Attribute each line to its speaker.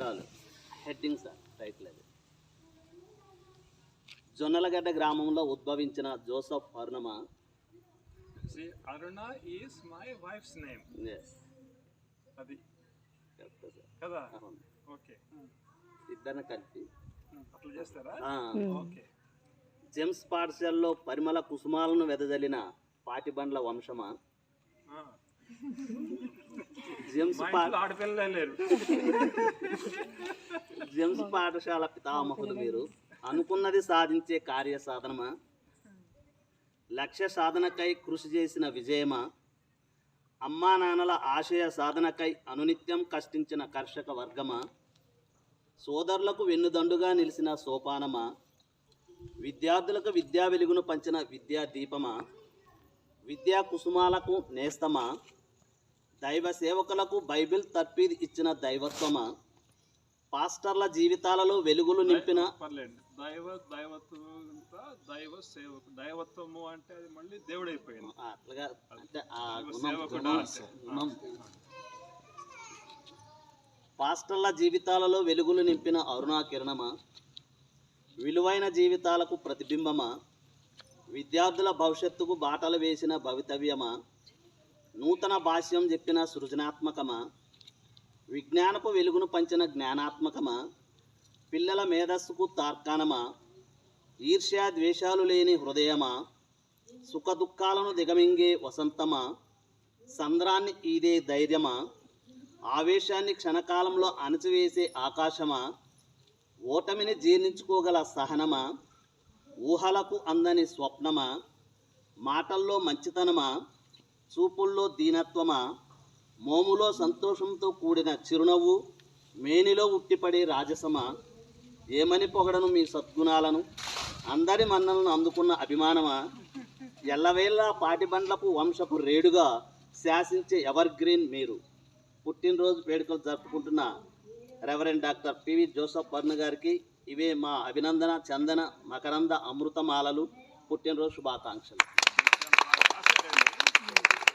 Speaker 1: సంవత్సరాలు. Heading sir title అది. జొన్నలగడ్డ గ్రామంలో ఉద్భవించిన జోసఫ్ అరుణమ.
Speaker 2: See, Aruna is my wife's name.
Speaker 1: Yes,
Speaker 2: అది. కదా?
Speaker 1: అవును.
Speaker 2: ఓకే
Speaker 1: ఇద్దరిని కలిపి.
Speaker 2: అట్లా చేస్తారా?
Speaker 1: ఆ,
Speaker 2: ఓకే
Speaker 1: జెమ్స్ పాఠశాలలో పరిమళ కుసుమాలను వెదజల్లిన పాటిబండ్ల వంశమా?
Speaker 2: ఆ.
Speaker 1: జెమ్స్
Speaker 2: మా
Speaker 1: పా
Speaker 2: ఇంట్లో ఆడపిల్లలే లేరు
Speaker 1: జెమ్స్ పాఠశాల పితామహులు మీరు అనుకున్నది సాధించే కార్య సాధనమా లక్ష్య సాధనకై కృషి చేసిన విజయమా అమ్మా నాన్నల ఆశయ సాధనకై అనునిత్యం కష్టించిన కర్షక వర్గమా సోదరులకు వెన్నుదండుగా నిలిచిన సోపానమా విద్యార్థులకు విద్యా వెలుగును పంచిన విద్యా దీపమా విద్యా కుసుమాలకు నేస్తమా దైవ సేవకులకు బైబిల్ తర్పీది ఇచ్చిన దైవత్వమా? పాస్టర్ల జీవితాలలో వెలుగులు నింపిన
Speaker 2: దైవ దైవత్వం దైవ సేవకు దైవత్వము అంటే అది మళ్ళీ దేవుడు అయిపోయింది
Speaker 1: ఆ, అట్లాగా అంటే ఆ. గుణం. పాస్టర్ల జీవితాలలో వెలుగులు నింపిన అరుణా కిరణమా? విలువైన జీవితాలకు ప్రతిబింబమా? విద్యార్థుల భవిష్యత్తుకు బాటలు వేసిన భవితవ్యమా? నూతన భాష్యం చెప్పిన సృజనాత్మకమా? విజ్ఞానపు వెలుగును పంచిన జ్ఞానాత్మకమా? పిల్లల మేధస్సుకు తార్కాణమా? ఈర్ష్యా ద్వేషాలు లేని హృదయమా? సుఖ దుఃఖాలను దిగమింగే వసంతమా? సంద్రాన్ని ఈదే ధైర్యమా? ఆవేశాన్ని క్షణకాలంలో అణచివేసే ఆకాశమా? ఓటమిని జీర్ణించుకోగల సహనమా? ఊహలకు అందని స్వప్నమా? మాటల్లో మంచితనమా? చూపుల్లో దీనత్వమా? మోములో సంతోషంతో కూడిన చిరునవ్వు మేనిలో ఉట్టిపడే రాజసమా? ఏమని పొగడను మీ సద్గుణాలను? అందరి మన్నలను అందుకున్న అభిమానమా? ఎల్లవేళ పాటిబండ్లపు వంశపు రేడుగా శాసించే ఎవర్ గ్రీన్ మీరు. పుట్టినరోజు వేడుకలు జరుపుకుంటున్న రెవరెండ్ డాక్టర్ పివి జోసఫ్ వర్ణ గారికి ఇవే మా అభినందన చందన మకరంద అమృతమాలలు. పుట్టినరోజు శుభాకాంక్షలు. Thank you.